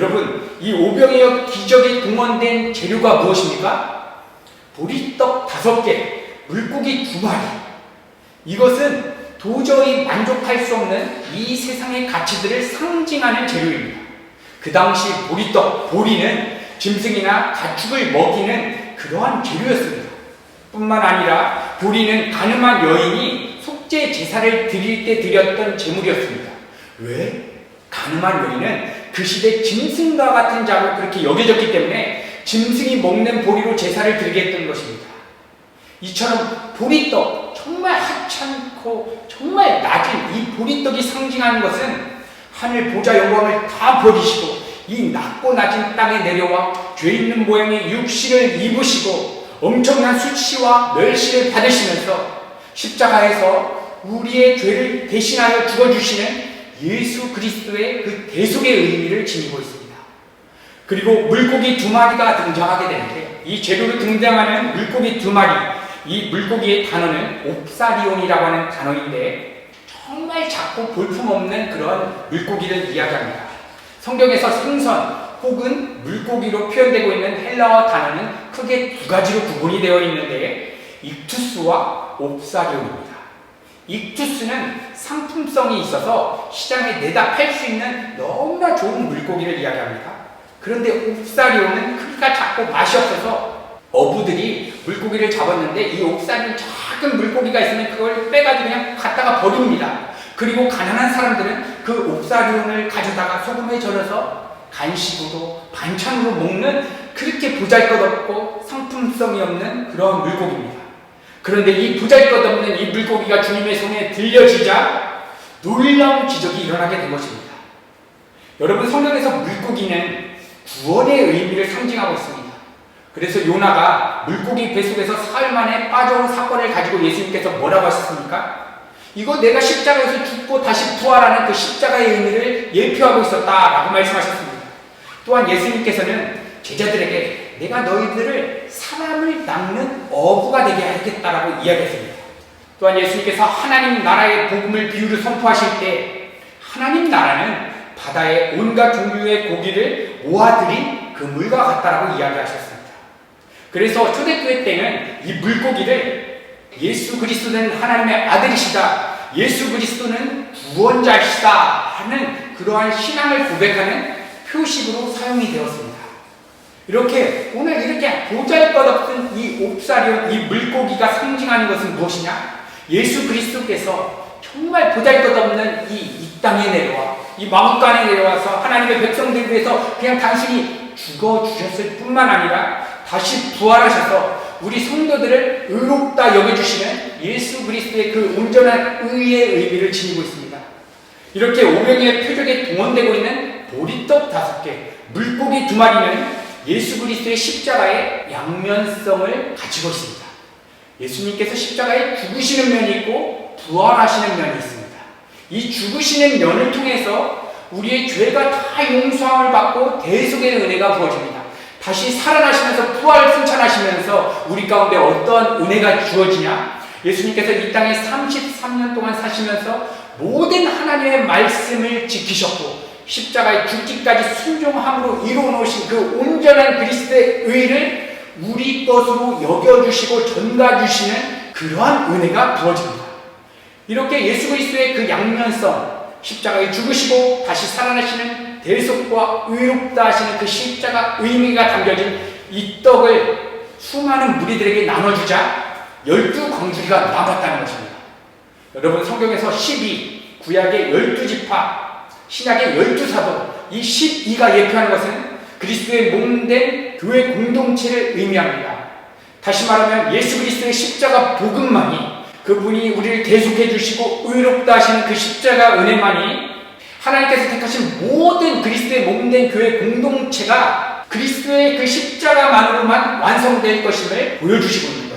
여러분, 이 오병이어 기적이 동원된 재료가 무엇입니까? 보리떡 다섯 개, 물고기 두 마리. 이것은 도저히 만족할 수 없는 이 세상의 가치들을 상징하는 재료입니다. 그 당시 보리떡, 보리는 짐승이나 가축을 먹이는 그러한 재료였습니다. 뿐만 아니라 보리는 가늠한 여인이 속죄 제사를 드릴 때 드렸던 제물이었습니다. 왜? 가늠한 여인은 그 시대 짐승과 같은 자로 그렇게 여겨졌기 때문에 짐승이 먹는 보리로 제사를 드리게 했던 것입니다. 이처럼 보리떡 정말 하찮고 정말 낮은 이 보리떡이 상징하는 것은 하늘 보좌 영광을 다 버리시고 이 낮고 낮은 땅에 내려와 죄 있는 모양의 육신을 입으시고 엄청난 수치와 멸시를 받으시면서 십자가에서 우리의 죄를 대신하여 죽어주시는 예수 그리스도의 그 대속의 의미를 지니고 있습니다. 그리고 물고기 두 마리가 등장하게 되는데 이 재료로 등장하는 물고기 두 마리 이 물고기의 단어는 옵사리온이라고 하는 단어인데 정말 작고 볼품없는 그런 물고기를 이야기합니다. 성경에서 생선 혹은 물고기로 표현되고 있는 헬라어 단어는 크게 두 가지로 구분이 되어 있는데 익투스와 옵사리온입니다. 익투스는 상품성이 있어서 시장에 내다 팔 수 있는 너무나 좋은 물고기를 이야기합니다. 그런데 옵사리온은 크기가 작고 맛이 없어서 어부들이 물고기를 잡았는데 이 옵사리온 작은 물고기가 있으면 그걸 빼가지고 그냥 갖다가 버립니다. 그리고 가난한 사람들은 그 옵사리온을 가져다가 소금에 절여서 간식으로 반찬으로 먹는 그렇게 보잘것없고 상품성이 없는 그런 물고기입니다. 그런데 이 보잘것없는 이 물고기가 주님의 손에 들려지자 놀라운 기적이 일어나게 된 것입니다. 여러분 성경에서 물고기는 구원의 의미를 상징하고 있습니다. 그래서 요나가 물고기 뱃속에서 사흘 만에 빠져온 사건을 가지고 예수님께서 뭐라고 하셨습니까? 이거 내가 십자가에서 죽고 다시 부활하는 그 십자가의 의미를 예표하고 있었다라고 말씀하셨습니다. 또한 예수님께서는 제자들에게 내가 너희들을 사람을 낚는 어부가 되게 하겠다라고 이야기했습니다. 또한 예수님께서 하나님 나라의 복음을 비유로 선포하실 때 하나님 나라는 바다의 온갖 종류의 고기를 모아들인 그 물과 같다라고 이야기하셨습니다. 그래서 초대교회 때는 이 물고기를 예수 그리스도는 하나님의 아들이시다. 예수 그리스도는 구원자시다 하는 그러한 신앙을 고백하는 표식으로 사용이 되었습니다. 이렇게 오늘 이렇게 보잘것없은 이 옵사리온 이 물고기가 상징하는 것은 무엇이냐? 예수 그리스도께서 정말 보잘것없는 이, 이 땅에 내려와 이 마음간에 내려와서 하나님의 백성들 위해서 그냥 단순히 죽어 주셨을 뿐만 아니라 다시 부활하셔서 우리 성도들을 의롭다 여겨주시는 예수 그리스도의 그 온전한 의의 의미를 지니고 있습니다. 이렇게 오병의 표적에 동원되고 있는 보리떡 다섯 개, 물고기 두 마리는 예수 그리스도의 십자가의 양면성을 가지고 있습니다. 예수님께서 십자가에 죽으시는 면이 있고 부활하시는 면이 있습니다. 이 죽으시는 면을 통해서 우리의 죄가 다 용서함을 받고 대속의 은혜가 부어집니다. 다시 살아나시면서 부활 승천하시면서 우리 가운데 어떠한 은혜가 주어지냐? 예수님께서 이 땅에 33년 동안 사시면서 모든 하나님의 말씀을 지키셨고 십자가의 죽기까지 순종함으로 이루어 놓으신 그 온전한 그리스도의 의를 우리 것으로 여겨주시고 전가주시는 그러한 은혜가 부어집니다. 이렇게 예수 그리스도의 그 양면성, 십자가에 죽으시고 다시 살아나시는 대속과 의롭다 하시는 그 십자가 의미가 담겨진 이 떡을 수많은 무리들에게 나눠주자 열두 광주리가 남았다는 것입니다. 여러분 성경에서 12, 구약의 열두 지파, 신약의 열두 사도, 이 12가 예표하는 것은 그리스도의 몸된 교회 공동체를 의미합니다. 다시 말하면 예수 그리스도의 십자가 복음만이 그분이 우리를 대속해 주시고 의롭다 하시는 그 십자가 은혜만이 하나님께서 택하신 모든 그리스도의 몸된 교회 공동체가 그리스도의 그 십자가만으로만 완성될 것임을 보여주시고 있습니다.